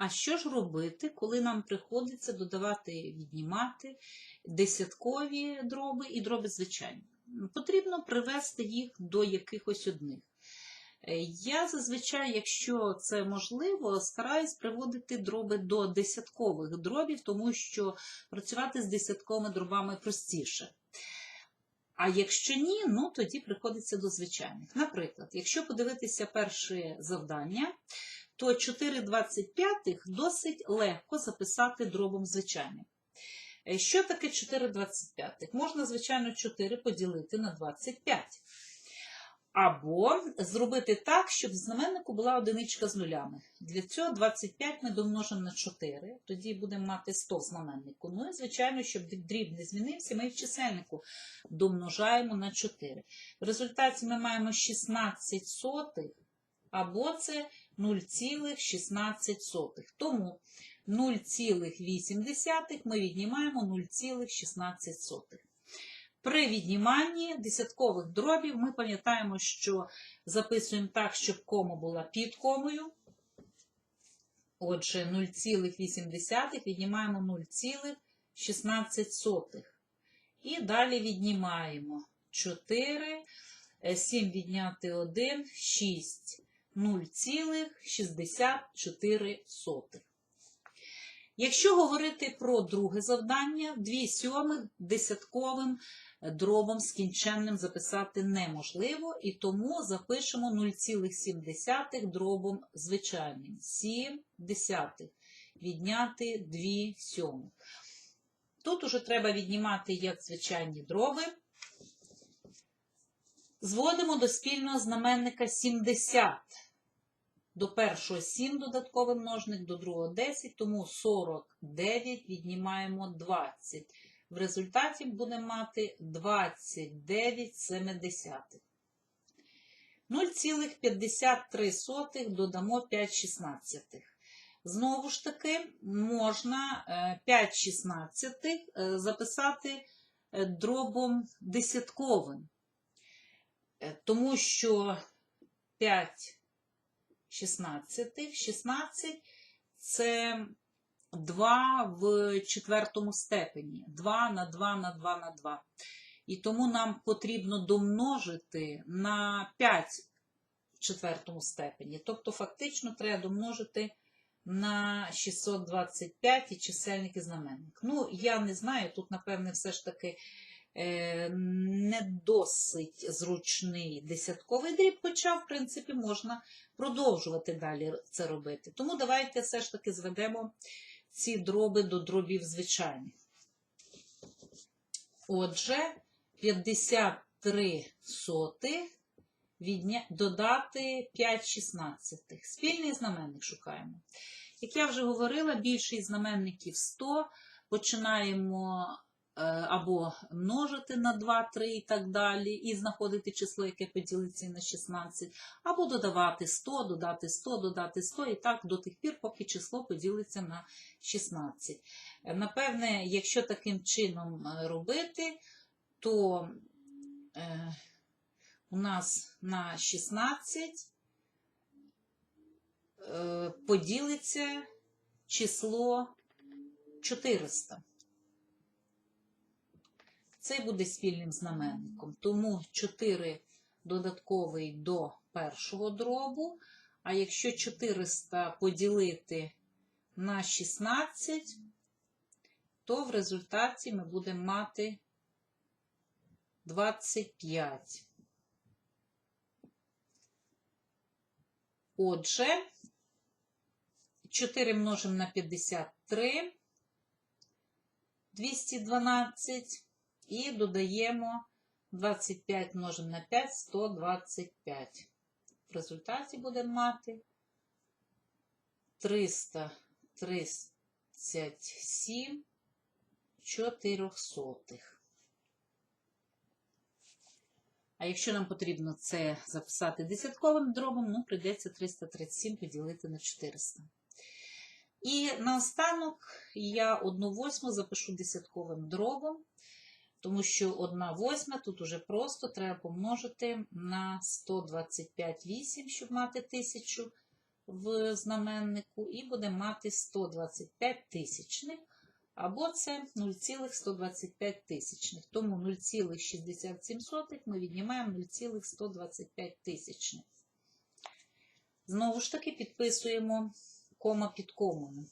А що ж робити, коли нам приходиться додавати, віднімати десяткові дроби і дроби звичайні? Потрібно привести їх до якихось одних. Е, Я зазвичай, якщо це можливо, стараюсь приводити дроби до десяткових дробів, тому що працювати з десятковими дробами простіше. А якщо ні, ну тоді приходиться до звичайних. Наприклад, якщо подивитися перше завдання, то 4,25 досить легко записати дробом звичайним. Е, Що таке 4,25? Можна, звичайно, 4 поділити на 25. Або зробити так, щоб в знаменнику була одиничка з нулями. Для цього 25 ми домножимо на 4, тоді будемо мати 100 в знаменнику. Ну і, звичайно, щоб дріб не змінився, ми в чисельнику домножаємо на 4. В результаті ми маємо 16 сотих, або це 0,16. Тому 0,8 ми віднімаємо 0,16. При відніманні десяткових дробів ми пам'ятаємо, що записуємо так, щоб кома була під комою. Отже, 0,8 віднімаємо 0,16. І далі віднімаємо 4, 7 відняти 1, 6, 0,64. Якщо говорити про друге завдання, 2 сьомих десятковим дробом скінченним записати неможливо, і тому запишемо 0,7 дробом звичайним. 7 десятих відняти 2 сьомих. Тут уже треба віднімати як звичайні дроби. Зводимо до спільного знаменника 70. До першого 7 додатковий множник, до другого 10, тому 49 віднімаємо 20. В результаті будемо мати 29 семидесятих. 0,53 додамо 5 шістнадцятих. Знову ж таки, можна е, 5 шістнадцятих е, записати е, дробом десятковим, Е, тому що 5 шістнадцятих, 16 це 2 в четвертому степені. 2 на 2 на 2 на 2. І тому нам потрібно домножити на 5 в четвертому степені. Тобто, фактично, треба домножити на 625 і чисельник і знаменник. Ну, я не знаю, тут, напевне, все ж таки не досить зручний десятковий дріб, хоча, в принципі, можна продовжувати далі це робити. Тому давайте все ж таки зведемо ці дроби до дробів звичайних. Отже, 53 сотих відня... додати 5 шістнадцятих. Спільний знаменник шукаємо. Як я вже говорила, більшість знаменників 100. Починаємо е, або множити на 2, 3 і так далі, і знаходити число, яке поділиться на 16, або додавати 100, додати 100, додати 100, і так до тих пір, поки число поділиться на 16. Е, Напевне, якщо таким чином е, робити, то е, у нас на 16 е, поділиться число 400. Це буде спільним знаменником. Тому 4 додатковий до першого дробу. А якщо 400 поділити на 16, то в результаті ми будемо мати 25. Отже, 4 множимо на 53, 212, і додаємо 25 множимо на 5, 125. В результаті будемо мати 337 чотирьохсотих. А якщо нам потрібно це записати десятковим дробом, ну, прийдеться 337 поділити на 400. І наостанок я 1 восьму запишу десятковим дробом, тому що 1 восьма тут уже просто треба помножити на 125,8, щоб мати 1000. в знаменнику і будемо мати 125 тисячних, або це 0,125 тисячних. Тому 0,67 ми віднімаємо 0,125 тисячних. Знову ж таки підписуємо кома під комою.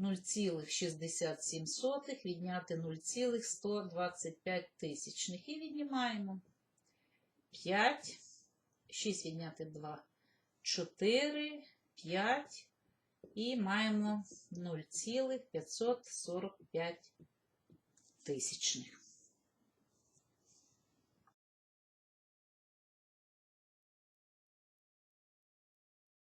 0,67 відняти 0,125 тисячних. І віднімаємо 5, 6 відняти 2, 4, 5 і маємо 0,545 тисячних.